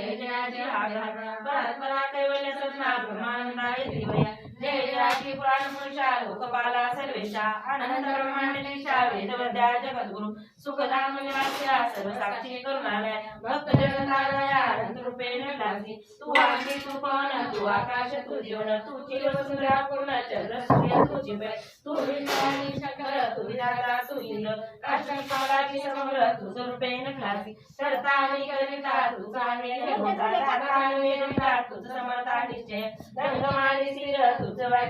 जय जया जय आधार परस्परा कैवल्य सद्ना ब्रह्मानंदाय देवया जय पुराण पुरुषा लोकपाला सर्वेशा अनंत ब्रह्मांडलेशा वेदवद्या जगद्गुरु सुखधाम निवास्या सर्वसाक्षी करुणालय भक्त जगतालया अनंत रूपेण लासी तू आशी तू पवन तू आकाश तू जीवन तू चिर सुंदरा पूर्ण चंद्र सूर्य तू चिपे तू विद्यानी शंकर तू विधाता तू इंद्र काष्टी पालाची समग्र तू स्वरूपेण क्लासी करता आणि करिता तू जाणे होता दाता आणि वेदिता तुझ समर्था निश्चय. रंगमाली स्थिर तुझ वाय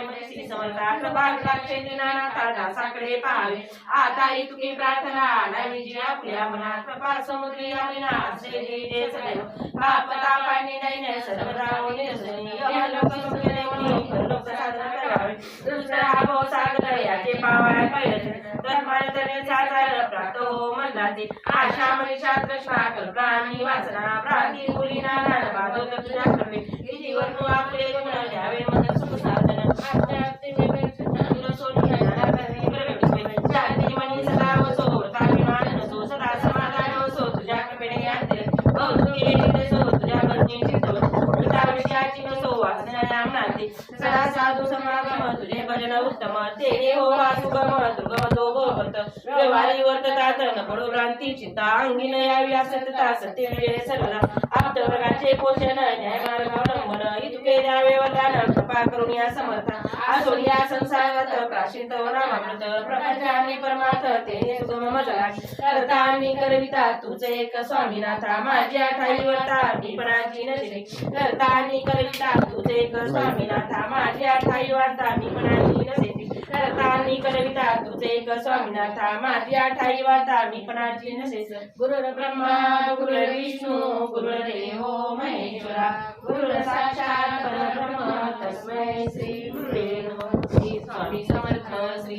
श्री समर्था कृपाल नाना नानाथा दासाकडे पाहावे. आता इतकी प्रार्थना नाही जी आपल्या मनात कृपा समुद्री आपली जे सदैव. पाप तापाने सर्वदा लोक लोक करावे. दुसरा सागर याचे पावाय पाहिजे तर मानतने प्राप्त हो आशा मनीषा कृष्णा कल्पना मुलीना तुझ्या किती वर्णू आपले नामनाते सदा साधू समागम तुझे भजन उत्तम ते हो वासुगम दुर्गम तो व्यवहारी वर्ततात न पडो भ्रांती चिंता. अंगी न यावी असतता सत्य विजय सर्वदा आप्त वर्गाचे पोषण न्याय मार्ग अवलंबन. इतके द्यावे वरदान कृपा करून या समर्थ. असो या संसारात प्राशित नामामृत प्रपंच परमार्थ ते सुगम मजला. करता आणि करविता तुझे एक स्वामीनाथा. माझ्या ठाई वर्ता मी पणाची नजरे करता आणि करविता तुझे एक स्वामीनाथा. माझ्या ठाई वार्ता मी पणाची नजरे करतानी करविता तुझे एक स्वामीनाथा. माझ्या ठाई वाता मी पणाची नसे गुरुर ब्रह्मा गुरु विष्णू गुरुर देवो महेश्वरा. गुरुर साक्षात परब्रह्म तस्मै श्री